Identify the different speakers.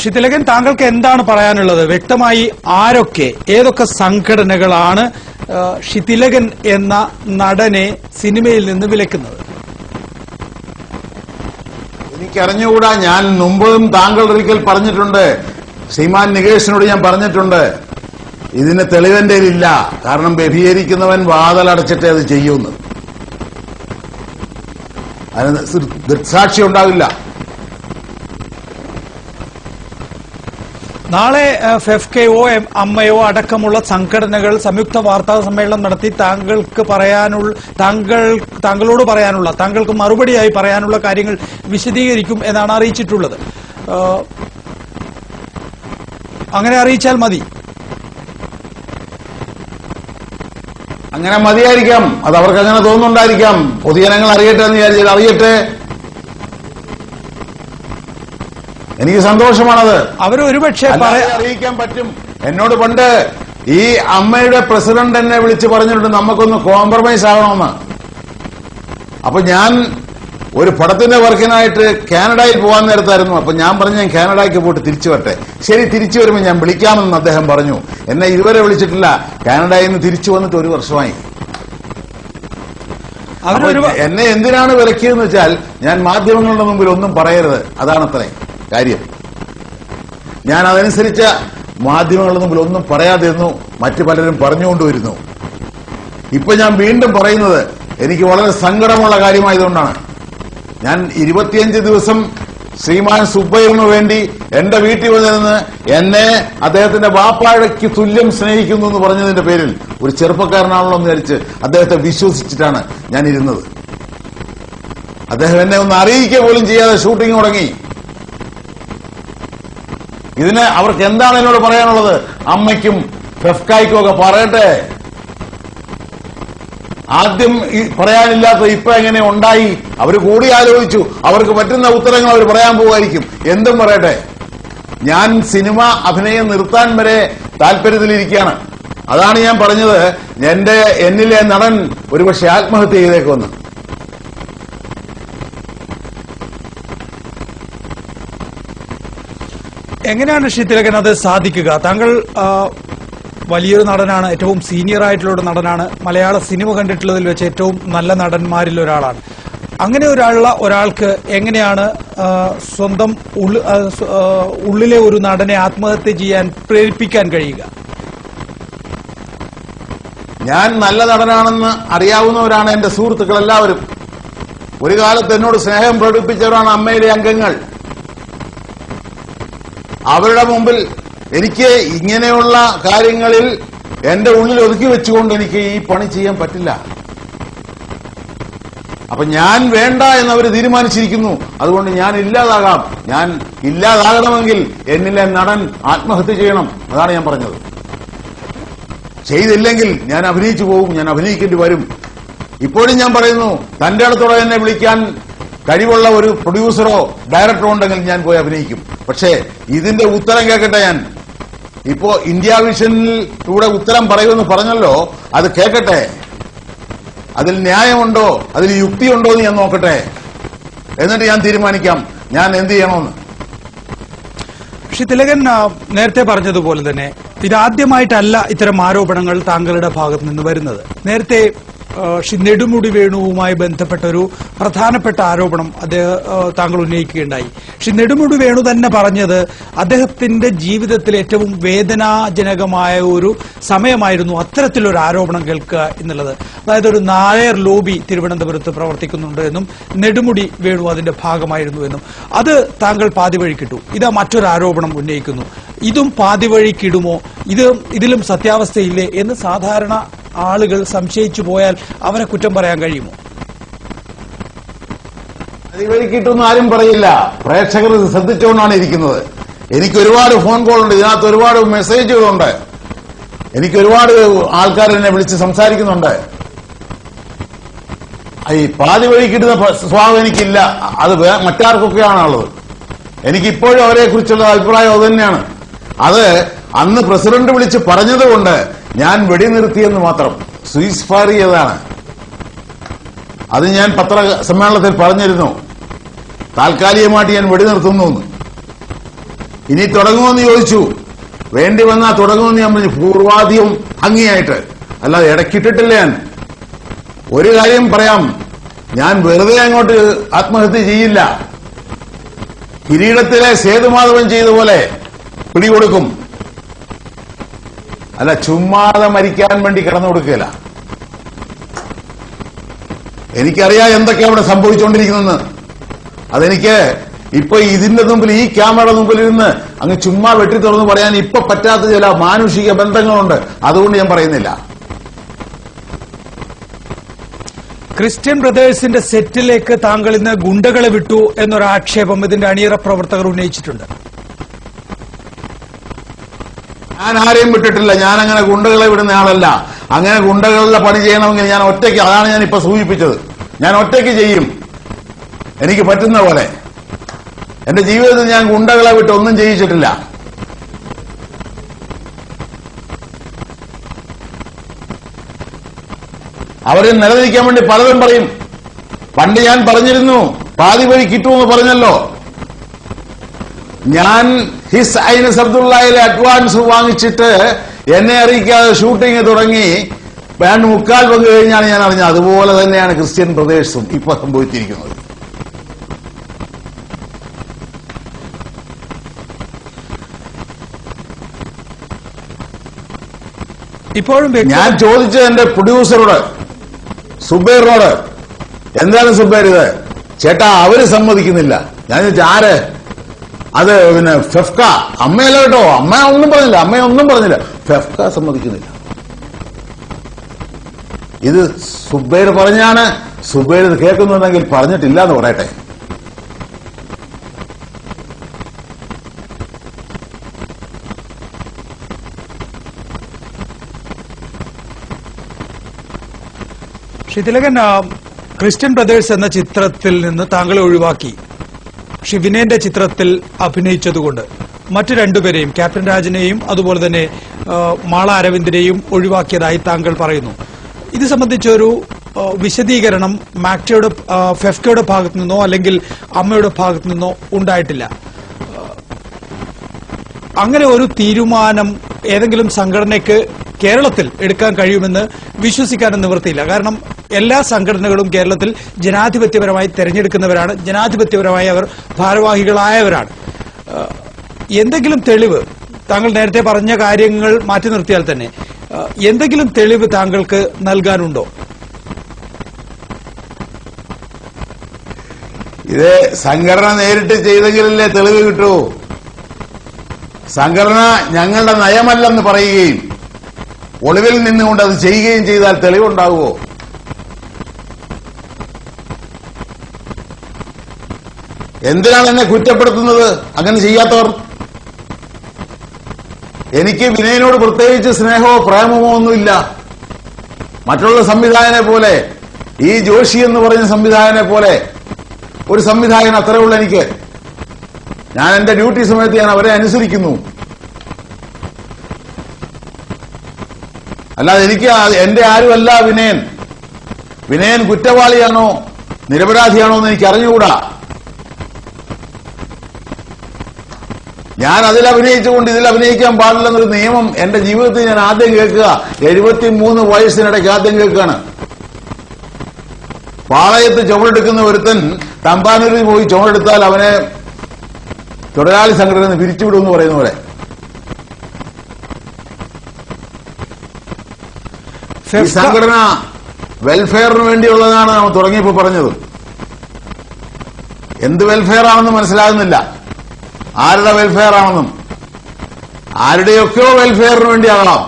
Speaker 1: ഷിതിലകൻ താങ്കൾക്ക് എന്താണ് പറയാനുള്ളത്? വ്യക്തമായി ആരൊക്കെ ഏതൊക്കെ സംഘടനകളാണ് ഷിതിലകൻ എന്ന നടനെ സിനിമയിൽ നിന്ന് വിലക്കുന്നത്?
Speaker 2: എനിക്കറിഞ്ഞുകൂടാ ഞാൻ മുമ്പും താങ്കൾ ഒരിക്കൽ പറഞ്ഞിട്ടുണ്ട്. ശ്രീമാൻ നികേഷിനോട് ഞാൻ പറഞ്ഞിട്ടുണ്ട്. ഇതിന് തെളിവെന്റെ ഇല്ല കാരണം വ്യഭിചരിക്കുന്നവൻ വാതലടച്ചിട്ടേ അത് ചെയ്യുമെന്ന് അതിന് ദൃക്സാക്ഷി ഉണ്ടാവില്ല.
Speaker 1: നാളെ ഫെഫ്കെയോ അമ്മയോ അടക്കമുള്ള സംഘടനകൾ സംയുക്ത വാർത്താ സമ്മേളനം നടത്തി താങ്കൾക്ക് പറയാനുള്ള താങ്കൾ താങ്കളോട് പറയാനുള്ള താങ്കൾക്ക് മറുപടിയായി പറയാനുള്ള കാര്യങ്ങൾ വിശദീകരിക്കും എന്നാണ് അറിയിച്ചിട്ടുള്ളത്. അങ്ങനെ അറിയിച്ചാൽ മതി.
Speaker 2: അങ്ങനെ മതിയായിരിക്കാം. അത് അവർക്ക് അങ്ങനെ തോന്നുന്നുണ്ടായിരിക്കാം. പൊതുജനങ്ങൾ അറിയട്ടെ എന്ന് വിചാരിച്ചാൽ അറിയട്ടെ. എനിക്ക് സന്തോഷമാണത്.
Speaker 1: അവർ ഒരുപക്ഷെ
Speaker 2: അറിയിക്കാൻ പറ്റും. എന്നോട് പണ്ട് ഈ അമ്മയുടെ പ്രസിഡന്റ് എന്നെ വിളിച്ച് പറഞ്ഞിട്ടുണ്ട് നമുക്കൊന്ന് കോംപ്രമൈസ് ആകണമെന്ന് അപ്പൊ ഞാൻ ഒരു പടത്തിന്റെ വർക്കിനായിട്ട് കാനഡയിൽ പോകാൻ നേരത്തായിരുന്നു. അപ്പൊ ഞാൻ പറഞ്ഞു ഞാൻ കാനഡയ്ക്ക് പോയിട്ട് തിരിച്ചു വരട്ടെ. ശരി തിരിച്ചു വരുമ്പോൾ ഞാൻ വിളിക്കാമെന്ന് അദ്ദേഹം പറഞ്ഞു. എന്നെ ഇതുവരെ വിളിച്ചിട്ടില്ല. കാനഡയിൽ നിന്ന് തിരിച്ചു വന്നിട്ട് ഒരു വർഷമായി. എന്നെ എന്തിനാണ് വിലക്കിയതെന്ന് വെച്ചാൽ ഞാൻ മാധ്യമങ്ങളുടെ മുമ്പിൽ ഒന്നും പറയരുത്. അതാണത്രേ. കാര്യം. ഞാൻ അതനുസരിച്ച് മാധ്യമങ്ങളുടെ മുമ്പിൽ ഒന്നും പറയാതിരുന്നു മറ്റു പലരും പറഞ്ഞുകൊണ്ടുവരുന്നു. ഇപ്പൊ ഞാൻ വീണ്ടും പറയുന്നത് എനിക്ക് വളരെ സങ്കടമുള്ള കാര്യമായതുകൊണ്ടാണ്. ഞാൻ ഇരുപത്തിയഞ്ച് ദിവസം ശ്രീമാൻ സുബ്ബയ്യറിനു വേണ്ടി എന്റെ വീട്ടിൽ വന്നിരുന്ന് എന്നെ അദ്ദേഹത്തിന്റെ വാപ്പാഴയ്ക്ക് തുല്യം സ്നേഹിക്കുന്നു എന്ന് പറഞ്ഞതിന്റെ പേരിൽ ഒരു ചെറുപ്പക്കാരനാണല്ലോ എന്ന് വിചാരിച്ച് അദ്ദേഹത്തെ വിശ്വസിച്ചിട്ടാണ് ഞാൻ ഇരുന്നത്. അദ്ദേഹം എന്നെ ഒന്ന് അറിയിക്കുക പോലും ചെയ്യാതെ ഷൂട്ടിംഗ് തുടങ്ങി. ഇതിന് അവർക്ക് എന്താണ് എന്നോട് പറയാനുള്ളത്? അമ്മയ്ക്കും ഫെഫ്കായ്ക്കും ഒക്കെ പറയട്ടെ. ആദ്യം ഈ പറയാനില്ലാത്ത ഇപ്പൊ എങ്ങനെ ഉണ്ടായി? അവർ കൂടി ആലോചിച്ചു. അവർക്ക് പറ്റുന്ന ഉത്തരങ്ങൾ അവർ പറയാൻ പോകുമായിരിക്കും. എന്തും പറയട്ടെ. ഞാൻ സിനിമ അഭിനയം നിർത്താൻ വരെ താല്പര്യത്തിലിരിക്കുകയാണ്. അതാണ് ഞാൻ പറഞ്ഞത്. എന്റെ എന്നിലെ നടൻ ഒരുപക്ഷെ ആത്മഹത്യ ചെയ്തേക്കുമെന്ന്.
Speaker 1: എങ്ങനെയാണ് ഷിത്തിലകൻ അത് സാധിക്കുക? താങ്കൾ വലിയൊരു നടനാണ് ഏറ്റവും സീനിയർ ആയിട്ടുള്ള ഒരു നടനാണ്. മലയാള സിനിമ കണ്ടിട്ടുള്ളതിൽ വെച്ച് ഏറ്റവും നല്ല നടന്മാരിൽ ഒരാളാണ്. അങ്ങനെ ഒരാളുള്ള ഒരാൾക്ക് എങ്ങനെയാണ് സ്വന്തം ഉള്ളിലെ ഒരു നടനെ ആത്മഹത്യ ചെയ്യാൻ പ്രേരിപ്പിക്കാൻ കഴിയുക?
Speaker 2: ഞാൻ നല്ല നടനാണെന്ന് അറിയാവുന്നവരാണ് എന്റെ സുഹൃത്തുക്കൾ എല്ലാവരും. ഒരു കാലത്ത് എന്നോട് സ്നേഹം പ്രകടിപ്പിച്ചവരാണ് അമ്മയിലെ അംഗങ്ങൾ. അവരുടെ മുമ്പിൽ എനിക്ക് ഇങ്ങനെയുള്ള കാര്യങ്ങളിൽ എന്റെ ഉള്ളിൽ ഒതുക്കി വെച്ചുകൊണ്ട് എനിക്ക് ഈ പണി ചെയ്യാൻ പറ്റില്ല. അപ്പൊ ഞാൻ വേണ്ട എന്നവർ തീരുമാനിച്ചിരിക്കുന്നു. അതുകൊണ്ട് ഞാൻ ഇല്ലാതാകാം. ഞാൻ ഇല്ലാതാകണമെങ്കിൽ എന്നിലെ നടൻ ആത്മഹത്യ ചെയ്യണം. അതാണ് ഞാൻ പറഞ്ഞത്. ചെയ്തില്ലെങ്കിൽ ഞാൻ അഭിനയിച്ചു പോകും ഞാൻ അഭിനയിക്കേണ്ടി വരും. ഇപ്പോഴും ഞാൻ പറയുന്നു തന്റെ അടുത്തോടെ എന്നെ വിളിക്കാൻ കഴിവുള്ള ഒരു പ്രൊഡ്യൂസറോ ഡയറക്ടറോ ഉണ്ടെങ്കിൽ ഞാൻ പോയി അഭിനയിക്കും. പക്ഷേ ഇതിന്റെ ഉത്തരം കേൾക്കട്ടെ ഞാൻ. ഇപ്പോ ഇന്ത്യ വിഷനിൽ വിഷനിലൂടെ ഉത്തരം പറയുമെന്ന് പറഞ്ഞല്ലോ അത് കേൾക്കട്ടെ. അതിൽ ന്യായമുണ്ടോ? അതിൽ യുക്തിയുണ്ടോ എന്ന് ഞാൻ നോക്കട്ടെ. എന്നിട്ട് ഞാൻ തീരുമാനിക്കാം. ഞാൻ എന്ത് ചെയ്യണമെന്ന്.
Speaker 1: പക്ഷെ തിലകൻ നേരത്തെ പറഞ്ഞതുപോലെ തന്നെ ഇതാദ്യമായിട്ടല്ല ഇത്തരം ആരോപണങ്ങൾ താങ്കളുടെ ഭാഗത്ത് നിന്ന് വരുന്നത്. നേരത്തെ ശ്രീ നെടുമുടി വേണുവുമായി ബന്ധപ്പെട്ട ഒരു പ്രധാനപ്പെട്ട ആരോപണം അദ്ദേഹം താങ്കൾ ഉന്നയിക്കുകയുണ്ടായി. ശ്രീ നെടുമുടി വേണു തന്നെ പറഞ്ഞത് അദ്ദേഹത്തിന്റെ ജീവിതത്തിൽ ഏറ്റവും വേദനാജനകമായ ഒരു സമയമായിരുന്നു അത്തരത്തിലൊരു ആരോപണം കേൾക്കുക എന്നുള്ളത്. അതായത് ഒരു നായർ ലോബി തിരുവനന്തപുരത്ത് പ്രവർത്തിക്കുന്നുണ്ട് എന്നും നെടുമുടി വേണു അതിന്റെ ഭാഗമായിരുന്നു എന്നും. അത് താങ്കൾ പാതിവഴിക്കിട്ടു. ഇതാ മറ്റൊരു ആരോപണം ഉന്നയിക്കുന്നു. ഇതും പാതിവഴിക്കിടുമോ? ഇത് ഇതിലും സത്യാവസ്ഥയില്ലേ എന്ന് സാധാരണ ആളുകൾ സംശയിച്ചു പോയാൽ അവരെ കുറ്റം പറയാൻ കഴിയുമോ?
Speaker 2: അതിവഴിക്കിട്ടൊന്നും ആരും പറയില്ല. പ്രേക്ഷകർ ശ്രദ്ധിച്ചുകൊണ്ടാണ് ഇരിക്കുന്നത്. എനിക്ക് ഒരുപാട് ഫോൺ കോൾ ഉണ്ട്. ഇതിനകത്ത് ഒരുപാട് മെസ്സേജുകളുണ്ട്. എനിക്ക് ഒരുപാട് ആൾക്കാർ എന്നെ വിളിച്ച് സംസാരിക്കുന്നുണ്ട്. ഈ പാതി വഴി കിട്ടുന്ന സ്വഭാവം എനിക്കില്ല. അത് മറ്റാർക്കൊക്കെയാണുള്ളത്. എനിക്കിപ്പോഴും അവരെ കുറിച്ചുള്ള അഭിപ്രായം അത് തന്നെയാണ്. അത് അന്ന് പ്രസിഡന്റ് വിളിച്ച് പറഞ്ഞതുകൊണ്ട് ഞാൻ വെടി നിർത്തിയെന്ന് മാത്രം. സ്വീസ് ഫയർ ചെയ്തതാണ് അത് ഞാൻ പത്ര സമ്മേളനത്തിൽ പറഞ്ഞിരുന്നു. താൽക്കാലികമായിട്ട് ഞാൻ വെടി നിർത്തുന്നു ഇനി തുടങ്ങുമെന്ന് ചോദിച്ചു. വേണ്ടി വന്നാൽ തുടങ്ങുമെന്ന് ഞാൻ പറഞ്ഞു. പൂർവാധികം ഭംഗിയായിട്ട്. അല്ലാതെ ഇടക്കിട്ടിട്ടില്ല ഞാൻ. ഒരു കാര്യം പറയാം. ഞാൻ വെറുതെ അങ്ങോട്ട് ആത്മഹത്യ ചെയ്യില്ല. കിരീടത്തിലെ സേതുമാധവൻ ചെയ്ത പോലെ പിടികൊടുക്കും. അല്ല ചുമ്മാതെ മരിക്കാൻ വേണ്ടി കിടന്നു കൊടുക്കുകയില്ല. എനിക്കറിയാം എന്തൊക്കെ അവിടെ സംഭവിച്ചുകൊണ്ടിരിക്കുന്നെന്ന് അതെനിക്ക് ഇപ്പൊ ഇതിന്റെ മുമ്പിൽ ഈ ക്യാമറയുടെ മുമ്പിൽ ഇരുന്ന് അങ്ങ് ചുമ്മാ വെട്ടി തുറന്ന് പറയാൻ ഇപ്പൊ പറ്റാത്ത ചില മാനുഷിക ബന്ധങ്ങളുണ്ട്. അതുകൊണ്ട് ഞാൻ പറയുന്നില്ല.
Speaker 1: ക്രിസ്ത്യൻ ബ്രദേഴ്സിന്റെ സെറ്റിലേക്ക് താങ്കൾ ഇന്ന് ഗുണ്ടകളെ വിട്ടു എന്നൊരു ആക്ഷേപം ഇതിന്റെ അണിയറ പ്രവർത്തകർ ഉന്നയിച്ചിട്ടുണ്ട്.
Speaker 2: ഞാൻ ആരെയും വിട്ടിട്ടില്ല. ഞാൻ അങ്ങനെ ഗുണ്ടകളെ വിടുന്ന ആളല്ല. അങ്ങനെ ഗുണ്ടകളുടെ പണി ചെയ്യണമെങ്കിൽ ഞാൻ ഒറ്റയ്ക്ക് അതാണ് ഞാൻ ഇപ്പൊ സൂചിപ്പിച്ചത്. ഞാൻ ഒറ്റയ്ക്ക് ചെയ്യും. എനിക്ക് പറ്റുന്ന പോലെ. എന്റെ ജീവിതത്തിൽ ഞാൻ ഗുണ്ടകളെ വിട്ട് ഒന്നും ചെയ്യിച്ചിട്ടില്ല. അവരെ നിലനിൽക്കാൻ വേണ്ടി പലതും പറയും. പണ്ട് ഞാൻ പറഞ്ഞിരുന്നു പാതി വഴി കിട്ടുമെന്ന് പറഞ്ഞല്ലോ. ഞാൻ ഹിസ് ഐനസ് അബ്ദുള്ളയിലെ അഡ്വാൻസ് വാങ്ങിച്ചിട്ട് എന്നെ അറിയിക്കാതെ ഷൂട്ടിംഗ് തുടങ്ങി. വേണ്ട മുക്കാൽ പങ്ക് കഴിഞ്ഞാണ് ഞാൻ അറിഞ്ഞത്. അതുപോലെ തന്നെയാണ് ക്രിസ്ത്യൻ പ്രദേശവും ഇപ്പൊ സംഭവിച്ചിരിക്കുന്നത്.
Speaker 1: ഇപ്പോഴും
Speaker 2: ഞാൻ ചോദിച്ചത് എന്റെ പ്രൊഡ്യൂസറോട് സുബൈറിനോട്. എന്താണ് സുബൈർ ഇത്? ചേട്ടാ അവർ സമ്മതിക്കുന്നില്ല. ഞാൻ ചോദിച്ചു ആര്? അത് പിന്നെ ഫെഫ്ക. അമ്മയല്ല കേട്ടോ. അമ്മ ഒന്നും പറഞ്ഞില്ല. അമ്മ ഒന്നും പറഞ്ഞില്ല. ഫെഫ്ക സമ്മതിക്കുന്നില്ല. ഇത് സുബൈർ പറഞ്ഞാണ്. സുബൈർ ഇത് കേൾക്കുന്നുണ്ടെങ്കിൽ പറഞ്ഞിട്ടില്ല എന്ന് പറയട്ടെ.
Speaker 1: ഷിതിലകൻ ക്രിസ്ത്യൻ ബ്രദേഴ്സ് എന്ന ചിത്രത്തിൽ നിന്ന് താങ്കളെ ഒഴിവാക്കി. ഷിവിനേന്റെ ചിത്രത്തിൽ അഭിനയിച്ചതുകൊണ്ട് മറ്റു രണ്ടുപേരെയും ക്യാപ്റ്റൻ രാജിനെയും അതുപോലെ തന്നെ മാള അരവിന്ദിനെയും ഒഴിവാക്കിയതായി താങ്കൾ പറയുന്നു. ഇത് സംബന്ധിച്ചൊരു വിശദീകരണം മാക്ടയുടെ ഫെഫ്കയുടെ ഭാഗത്തു നിന്നോ അല്ലെങ്കിൽ അമ്മയുടെ ഭാഗത്തു നിന്നോ ഉണ്ടായിട്ടില്ല. അങ്ങനെ ഒരു തീരുമാനം ഏതെങ്കിലും സംഘടനയ്ക്ക് കേരളത്തിൽ എടുക്കാൻ കഴിയുമെന്ന് വിശ്വസിക്കാനും നിവൃത്തിയില്ല. കാരണം എല്ലാ സംഘടനകളും കേരളത്തിൽ ജനാധിപത്യപരമായി തെരഞ്ഞെടുക്കുന്നവരാണ്. ജനാധിപത്യപരമായി അവർ ഭാരവാഹികളായവരാണ്. എന്തെങ്കിലും തെളിവ് താങ്കൾ നേരത്തെ പറഞ്ഞ കാര്യങ്ങൾ മാറ്റി നിർത്തിയാൽ തന്നെ എന്തെങ്കിലും തെളിവ് താങ്കൾക്ക് നൽകാനുണ്ടോ?
Speaker 2: ഇത് സംഘടന നേരിട്ട് ചെയ്തെങ്കിലല്ലേ തെളിവ് കിട്ടൂ. സംഘടന ഞങ്ങളുടെ നയമല്ലെന്ന് പറയുകയും ഒളിവിൽ നിന്നുകൊണ്ട് അത് ചെയ്യുകയും ചെയ്താൽ തെളിവുണ്ടാകുമോ? എന്തിനാണ് എന്നെ കുറ്റപ്പെടുത്തുന്നത്? അങ്ങനെ ചെയ്യാത്തവർ? എനിക്ക് വിനയനോട് പ്രത്യേകിച്ച് സ്നേഹമോ പ്രേമമോ ഒന്നുമില്ല. മറ്റുള്ള സംവിധായകനെ പോലെ ഈ ജോഷി എന്ന് പറയുന്ന സംവിധായകനെ പോലെ ഒരു സംവിധായകൻ അത്രയുള്ള എനിക്ക്. ഞാൻ എന്റെ ഡ്യൂട്ടി സമയത്ത് ഞാൻ അവരെ അനുസരിക്കുന്നു. അല്ലാതെ എനിക്ക് എന്റെ ആരുമല്ല വിനയൻ. വിനയൻ കുറ്റവാളിയാണോ? നിരപരാധിയാണോ എന്ന് എനിക്ക് അറിഞ്ഞുകൂടാ. ഞാൻ അതിൽ അഭിനയിച്ചുകൊണ്ട് ഇതിൽ അഭിനയിക്കാൻ പാടില്ലെന്നൊരു നിയമം എന്റെ ജീവിതത്തിൽ ഞാൻ ആദ്യം കേൾക്കുക. എഴുപത്തിമൂന്ന് വയസ്സിനിടയ്ക്ക് ആദ്യം കേൾക്കുകയാണ്. പാളയത്ത് ചുമടെടുക്കുന്ന ഒരുത്തൻ തമ്പാനൂരിൽ പോയി ചുമടെടുത്താൽ അവനെ തൊഴിലാളി സംഘടന പിരിച്ചുവിടുമെന്ന് പറയുന്ന പോലെ. ഈ സംഘടന വെൽഫെയറിന് വേണ്ടിയുള്ളതാണ് നമ്മൾ തുടങ്ങിയപ്പോൾ പറഞ്ഞത്. എന്ത് വെൽഫെയർ ആണെന്ന് മനസ്സിലാകുന്നില്ല. ആരുടെ വെൽഫെയർ ആണെന്നും ആരുടെയൊക്കെയോ വെൽഫെയറിന് വേണ്ടിയാകാം